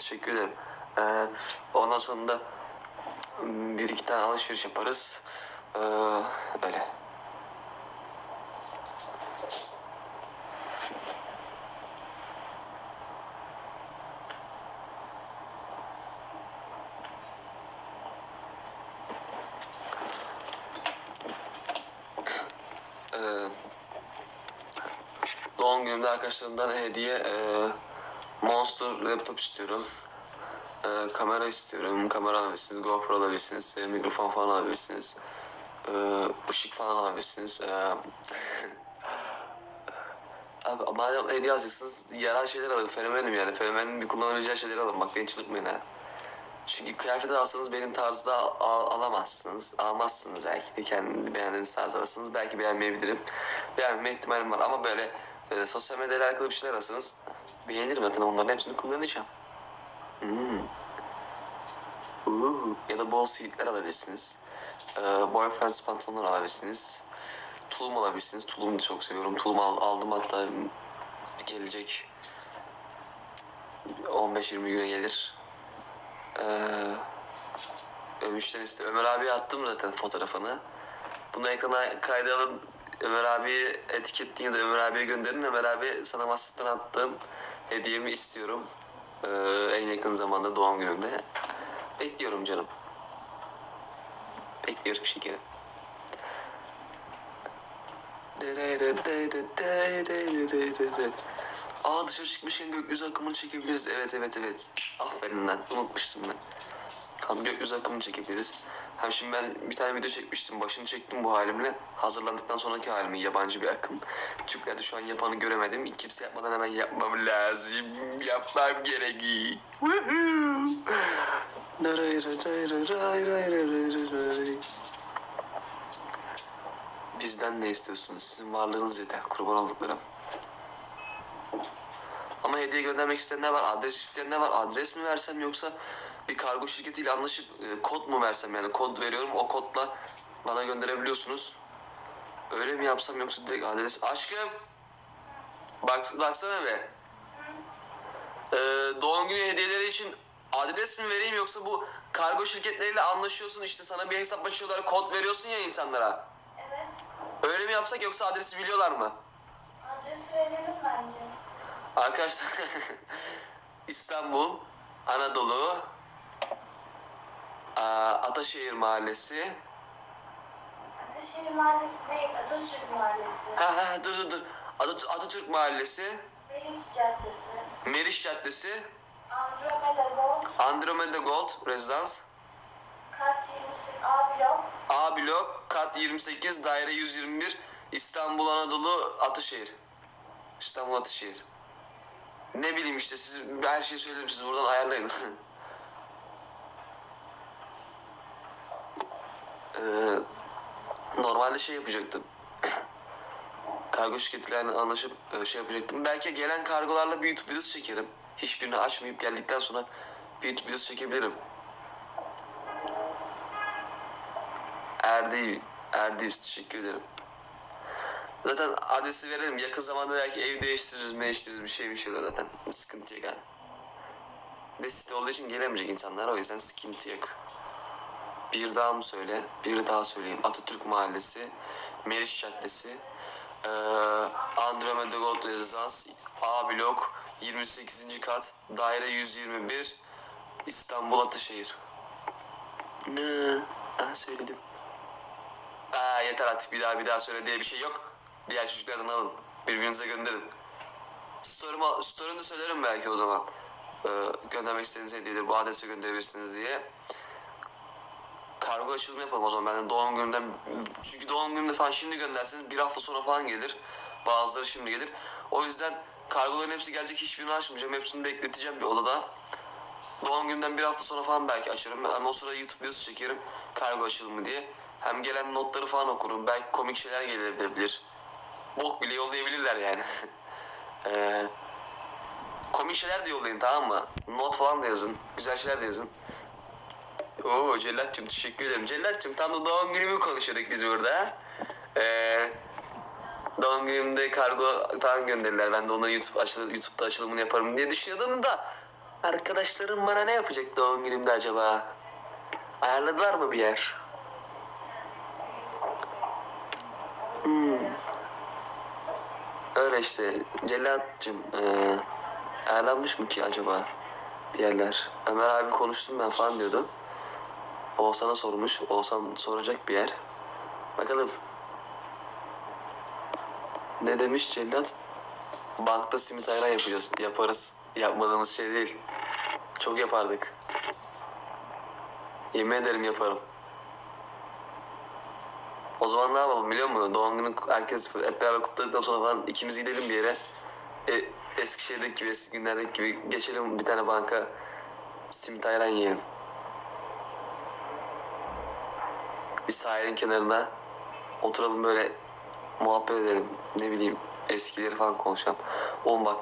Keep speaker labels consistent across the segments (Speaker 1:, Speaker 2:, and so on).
Speaker 1: teşekkür ederim. Ee, ondan sonra da bir iki tane alışveriş yaparız. Ee, öyle. Ee, doğum günümde arkadaşlarımdan hediye e, Monster laptop istiyorum. Ee, kamera istiyorum. Kamera alabilirsiniz. GoPro alabilirsiniz. e, mikrofon falan alabilirsiniz. Ee, ışık falan alabilirsiniz. Ee, madem hediye alacaksınız yarar şeyler alın. Fenomenim yani. Fenomenin bir kullanabileceği şeyleri alın. Bak beni çıldırtmayın ha. Çünkü kıyafet alsanız benim tarzda al- alamazsınız. Almazsınız belki de kendi beğendiğiniz tarzı alırsınız. Belki beğenmeyebilirim. Beğenme ihtimalim var ama böyle e, sosyal medyayla alakalı bir şeyler alırsanız beğenirim zaten onların hepsini kullanacağım. Hmm. Uuu. Ya da bol sivitler alabilirsiniz. Ee, boyfriend pantolonlar alabilirsiniz. Tulum alabilirsiniz. Tulumu da çok seviyorum. Tulum al- aldım hatta gelecek 15-20 güne gelir. Ee, müşteri iste. Ömer abi attım zaten fotoğrafını. Bunu ekrana kayda. Ömer abi etiketleyin ya da Ömer abiye gönderin. Ömer abi sana WhatsApp'tan attığım hediyemi istiyorum. Ee, en yakın zamanda doğum günümde. Bekliyorum canım. Bekliyorum şekerim. Aa dışarı çıkmışken gökyüzü akımını çekebiliriz. Evet evet evet. Aferin lan. Unutmuştum ben. Tamam gökyüzü akımını çekebiliriz. Hem şimdi ben bir tane video çekmiştim. Başını çektim bu halimle. Hazırlandıktan sonraki halimi yabancı bir akım. Türklerde şu an yapanı göremedim. Kimse yapmadan hemen yapmam lazım. Yapmam gerekiyor. Bizden ne istiyorsunuz? Sizin varlığınız yeter. Kurban olduklarım. Ama hediye göndermek isteyenler var, adres isteyenler var. Adres mi versem yoksa bir kargo şirketiyle anlaşıp e, kod mu versem yani kod veriyorum o kodla bana gönderebiliyorsunuz. Öyle mi yapsam yoksa direkt adres... Aşkım! Bak, baksana be. Ee, doğum günü hediyeleri için adres mi vereyim yoksa bu kargo şirketleriyle anlaşıyorsun işte sana bir hesap açıyorlar kod veriyorsun ya insanlara.
Speaker 2: Evet.
Speaker 1: Öyle mi yapsak yoksa adresi biliyorlar mı?
Speaker 2: Adres verelim bence.
Speaker 1: Arkadaşlar İstanbul, Anadolu, Ataşehir Mahallesi.
Speaker 2: Ataşehir Mahallesi değil, Atatürk Mahallesi.
Speaker 1: Ha ha dur dur dur. Atat- Atatürk Mahallesi,
Speaker 2: Meriç Caddesi.
Speaker 1: Meriç Caddesi,
Speaker 2: Andromeda Gold,
Speaker 1: Andromeda Gold Rezidans,
Speaker 2: Kat 28 A blok.
Speaker 1: A blok, kat 28, daire 121, İstanbul, Anadolu, Ataşehir. İstanbul, Ataşehir. Ne bileyim işte siz her şeyi söyledim siz buradan ayarlayın. Ee, normalde şey yapacaktım. Kargo şirketiyle anlaşıp e, şey yapacaktım. Belki gelen kargolarla bir YouTube videosu çekerim. Hiçbirini açmayıp geldikten sonra bir YouTube videosu çekebilirim. Erdi, Erdi teşekkür ederim. Zaten adresi verelim. Yakın zamanda belki ev değiştiririz, değiştiririz bir şey bir şey olur zaten. Sıkıntı yok yani. De olduğu için gelemeyecek insanlar o yüzden sıkıntı yok. Bir daha mı söyle? Bir daha söyleyeyim. Atatürk Mahallesi, Meriç Caddesi, eee Andromeda Gold Rezidans, A blok, 28. kat, daire 121, İstanbul Ataşehir. Ne? Ha söyledim. Aa, yeter artık bir daha bir daha söyle diye bir şey yok. Diğer çocuklardan alın. Birbirinize gönderin. Story'ma, story'imde söylerim belki o zaman. Ee, göndermek istediğiniz hediyeleri bu adrese gönderebilirsiniz diye. Kargo açılımı yapalım o zaman. Ben de doğum günümden... Çünkü doğum günümde falan şimdi gönderseniz bir hafta sonra falan gelir. Bazıları şimdi gelir. O yüzden kargoların hepsi gelecek. Hiçbirini açmayacağım. Hepsini bekleteceğim bir odada. Doğum günden bir hafta sonra falan belki açarım. Ama o sırada YouTube videosu çekerim. Kargo açılımı diye. Hem gelen notları falan okurum. Belki komik şeyler gelebilir. Bok bile yollayabilirler yani. Ee, komik şeyler de yollayın tamam mı? Not falan da yazın. Güzel şeyler de yazın. Oo Cellat'cığım teşekkür ederim. Cellat'cığım tam da doğum günümü konuşuyorduk biz burada. Ee, doğum günümde kargo falan gönderdiler. Ben de ona YouTube açıl YouTube'da açılımını yaparım diye düşünüyordum da Arkadaşlarım bana ne yapacak doğum günümde acaba? Ayarladılar mı bir yer? Hmm. Öyle işte Cellat'cığım eee ayarlanmış mı ki acaba bir yerler? Ömer abi konuştum ben falan diyordu. Oğuzhan'a sormuş. Oğuzhan soracak bir yer. Bakalım. Ne demiş Cellat? Bankta simit ayran yapacağız. Yaparız. Yapmadığımız şey değil. Çok yapardık. Yemin ederim yaparım. O zaman ne yapalım biliyor musun? Doğum günü herkes hep beraber kutladıktan sonra falan ikimiz gidelim bir yere. E, Eskişehir'deki gibi, eski günlerdeki gibi geçelim bir tane banka simit ayran yiyelim. Bir sahilin kenarına oturalım böyle muhabbet edelim. Ne bileyim eskileri falan konuşalım. Oğlum bak.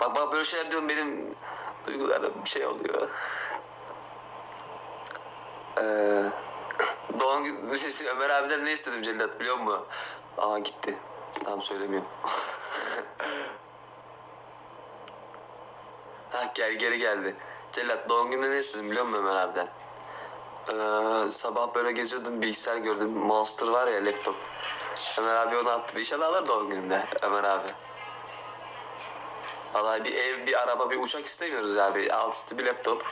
Speaker 1: Bak bak böyle şeyler diyorum benim duygularım bir şey oluyor. Ee, doğum günü sesi Ömer abiden ne istedim Cellat biliyor musun? Aa gitti. Tamam söylemiyorum. ha gel geri geldi. Cellat doğum gününde ne istedim biliyor musun Ömer abiden? Ee, sabah böyle geziyordum bilgisayar gördüm. Monster var ya laptop. Ömer abi onu attı. İnşallah alır doğum günümde Ömer abi. Vallahi bir ev, bir araba, bir uçak istemiyoruz ya. Bir alt üstü bir laptop.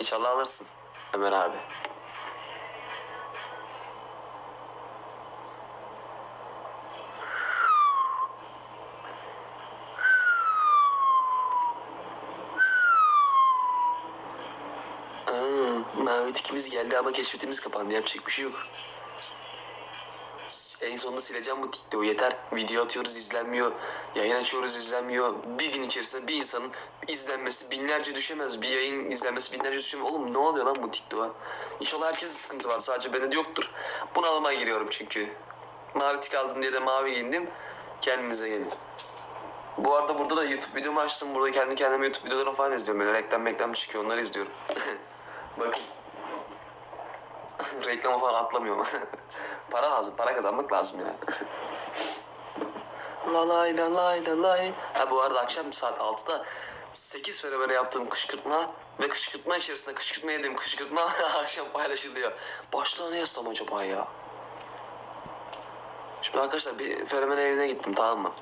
Speaker 1: İnşallah alırsın Ömer abi. Aa, mavi tikimiz geldi ama keşfetimiz kapandı. Yapacak bir şey yok. En sonunda sileceğim bu TikTok'u yeter. Video atıyoruz izlenmiyor. Yayın açıyoruz izlenmiyor. Bir gün içerisinde bir insanın izlenmesi binlerce düşemez. Bir yayın izlenmesi binlerce düşemez. Oğlum ne oluyor lan bu TikTok'a? İnşallah herkesin sıkıntı var. Sadece bende de yoktur. Bunalıma giriyorum çünkü. Mavi tik aldım diye de mavi giyindim. Kendinize gelin. Bu arada burada da YouTube videomu açtım. Burada kendi kendime YouTube videolarını falan izliyorum. Böyle reklam reklam çıkıyor onları izliyorum. Bakın. Reklama falan atlamıyorum. para lazım, para kazanmak lazım ya. la lay la lay la lay. Ha bu arada akşam saat 6'da 8 fenomene yaptığım kışkırtma ve kışkırtma içerisinde kışkırtma yediğim kışkırtma akşam paylaşılıyor. Başlığa ne yazsam acaba ya? Şimdi arkadaşlar bir fenomen evine gittim tamam mı?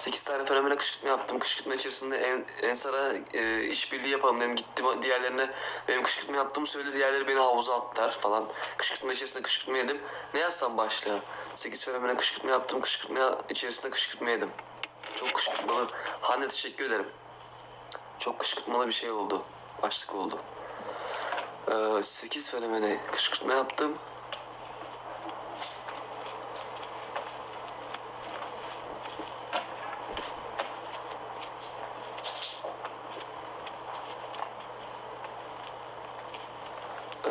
Speaker 1: 8 tane fenomene kışkırtma yaptım. Kışkırtma içerisinde en, Ensar'a e, işbirliği yapalım dedim. Gittim diğerlerine benim kışkırtma yaptığımı söyledi. Diğerleri beni havuza attılar falan. Kışkırtma içerisinde kışkırtma yedim. Ne yazsam başlığa? 8 fenomene kışkırtma yaptım. Kışkırtma içerisinde kışkırtma yedim. Çok kışkırtmalı. Hande teşekkür ederim. Çok kışkırtmalı bir şey oldu. Başlık oldu. Ee, 8 fenomene kışkırtma yaptım. Ee,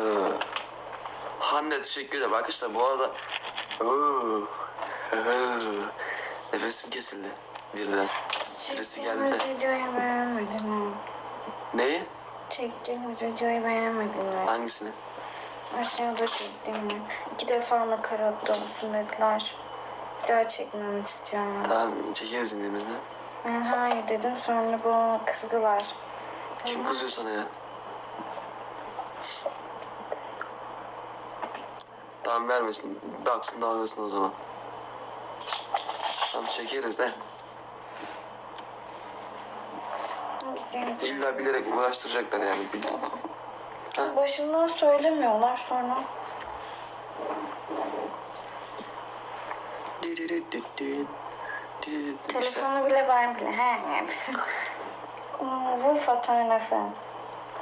Speaker 1: Hande teşekkür ederim arkadaşlar. Bu arada Oo, nefesim kesildi birden. Stresi geldi.
Speaker 3: Videoyu beğenmedin mi?
Speaker 1: Neyi?
Speaker 3: Çektiğimiz videoyu beğenmedin mi?
Speaker 1: Hangisini?
Speaker 3: Aşağıda çektiğimi. İki defa nakarat olsun dediler. Bir daha çekmemi istiyorum.
Speaker 1: Tamam çekeriz indiğimizde.
Speaker 3: Ben hayır dedim sonra bana kızdılar.
Speaker 1: Kim kızıyor sana ya? Tamam vermesin. Baksın dalgasın o zaman. Tamam çekeriz de. İlla bilerek uğraştıracaklar yani. Bil-
Speaker 3: Başından söylemiyorlar sonra. Telefonu bile ben bile. He yani. Bu fotoğrafı.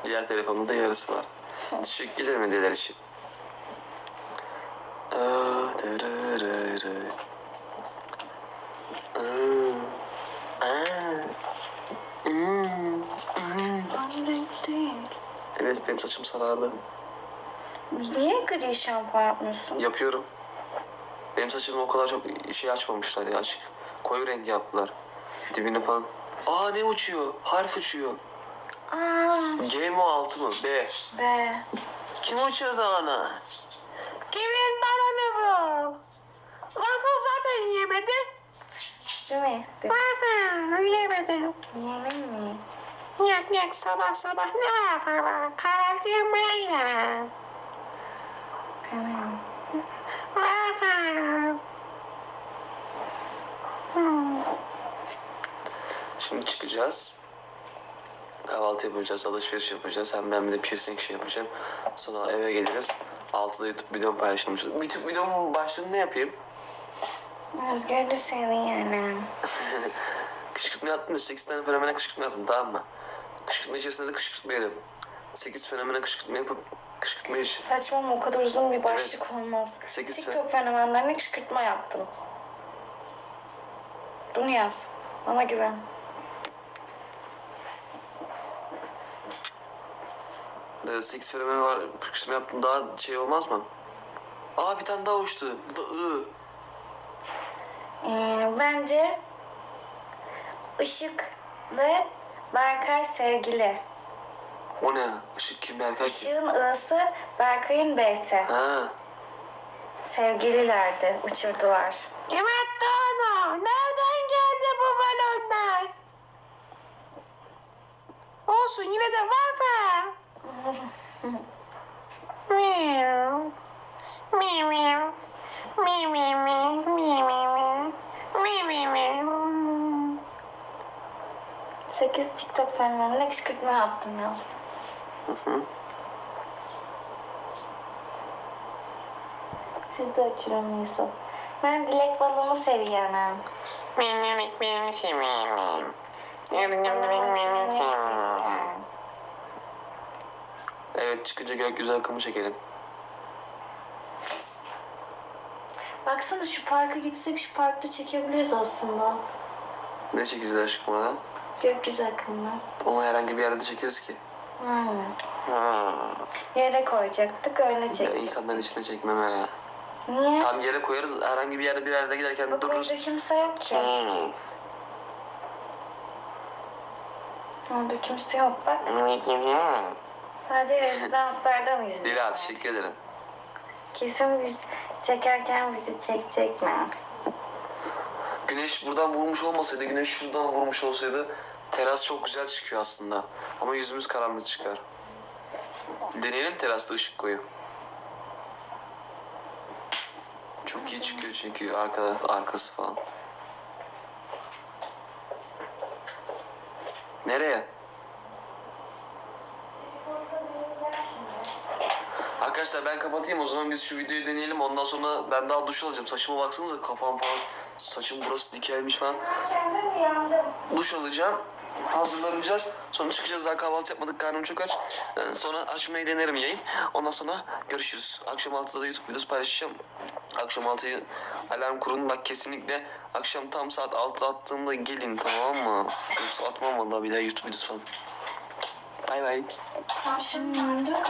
Speaker 1: Diğer telefonumda yarısı var. Ederim hediyeler için. Aa, tararara. Aa, aa, hmm, hmm.
Speaker 3: Anne değil.
Speaker 1: Evet benim saçım sarardı.
Speaker 3: Niye gri şampuan yapmıyorsun?
Speaker 1: Yapıyorum. Benim saçımı o kadar çok şey açmamışlar ya açık. Koyu renk yaptılar. Dibini falan. Aa ne uçuyor? Harf uçuyor.
Speaker 3: Aa,
Speaker 1: G mi o altı mı? B.
Speaker 3: be.
Speaker 1: Kim uçurdu onu?
Speaker 3: Kimin bu? Waffle zaten yemedi. Değil mi? Waffle yemedim. Yemin mi?
Speaker 4: Yok yok sabah sabah ne var falan. Kahvaltı yapmaya gidelim.
Speaker 3: Tamam.
Speaker 4: Var falan.
Speaker 1: Şimdi çıkacağız. Kahvaltı yapacağız, alışveriş yapacağız. Hem ben bir de piercing şey yapacağım. Sonra eve geliriz. Altıda YouTube videom paylaşılmış. YouTube videomun başlığını ne yapayım?
Speaker 3: Özgür de seviyorum.
Speaker 1: kışkırtma yaptım ya. 8 tane fenomene kışkırtma yaptım tamam mı? Kışkırtma içerisinde de kışkırtma yedim. 8 fenomene kışkırtma yapıp kışkırtma için.
Speaker 3: Saçma o kadar uzun bir başlık olmaz.
Speaker 1: Sekiz
Speaker 3: TikTok fenomenlerine kışkırtma yaptım. Bunu yaz. Bana güven.
Speaker 1: Ee, 8 fenomene var. Kışkırtma yaptım daha şey olmaz mı? Aa bir tane daha uçtu. Bu da ı.
Speaker 3: Ee, bence Işık ve Berkay sevgili.
Speaker 1: O ne? Işık kim Berkay kim?
Speaker 3: Işık'ın I'sı, Berkay'ın B'si.
Speaker 1: Ha.
Speaker 3: Sevgililerdi, uçurdular.
Speaker 4: Kim attı onu? Nereden geldi bu balonlar? Olsun yine de var mı?
Speaker 3: 8 TikTok fenomenine kışkırtma yaptım yazdım.
Speaker 1: Hı hı.
Speaker 3: Siz de uçurun Yusuf. Ben Dilek balonu seviyorum.
Speaker 4: Miau.
Speaker 3: Balonu uçurmayı seviyorum.
Speaker 1: Evet çıkınca gökyüzü akımı çekelim.
Speaker 3: Baksana şu parka gitsek şu parkta çekebiliriz aslında.
Speaker 1: Ne çekeceğiz aşkım oradan?
Speaker 3: Gökyüzü akımını.
Speaker 1: Onu herhangi bir yerde çekeriz ki.
Speaker 3: Hmm. Yere koyacaktık öyle
Speaker 1: Ya
Speaker 3: çektik.
Speaker 1: insanların içine çekmeme ya.
Speaker 3: Niye?
Speaker 1: Tam yere koyarız herhangi bir yerde bir yerde giderken
Speaker 3: Bak
Speaker 1: dururuz.
Speaker 3: orada kimse yok ki. Orada kimse yok bak. Sadece rezidanslardan izliyor.
Speaker 1: Dila teşekkür ederim.
Speaker 3: Kesin biz çekerken bizi çekecek mi?
Speaker 1: Güneş buradan vurmuş olmasaydı, güneş şuradan vurmuş olsaydı teras çok güzel çıkıyor aslında. Ama yüzümüz karanlık çıkar. Deneyelim terasta ışık koyup. Çok iyi çıkıyor çünkü arkada, arkası falan. Nereye? Arkadaşlar ben kapatayım o zaman biz şu videoyu deneyelim ondan sonra ben daha duş alacağım. Saçıma baksanıza kafam falan saçım burası dikelmiş.
Speaker 2: Ben.
Speaker 1: Duş alacağım. Hazırlanacağız. Sonra çıkacağız daha kahvaltı yapmadık karnım çok aç. Ee, sonra açmayı denerim yayın. Ondan sonra görüşürüz. Akşam 6'da da YouTube videosu paylaşacağım. Akşam 6'yı alarm kurun bak kesinlikle akşam tam saat 6 attığımda gelin tamam mı? Yoksa atmam vallahi bir daha YouTube videosu falan. Bay bay.
Speaker 3: Tavşan nerede?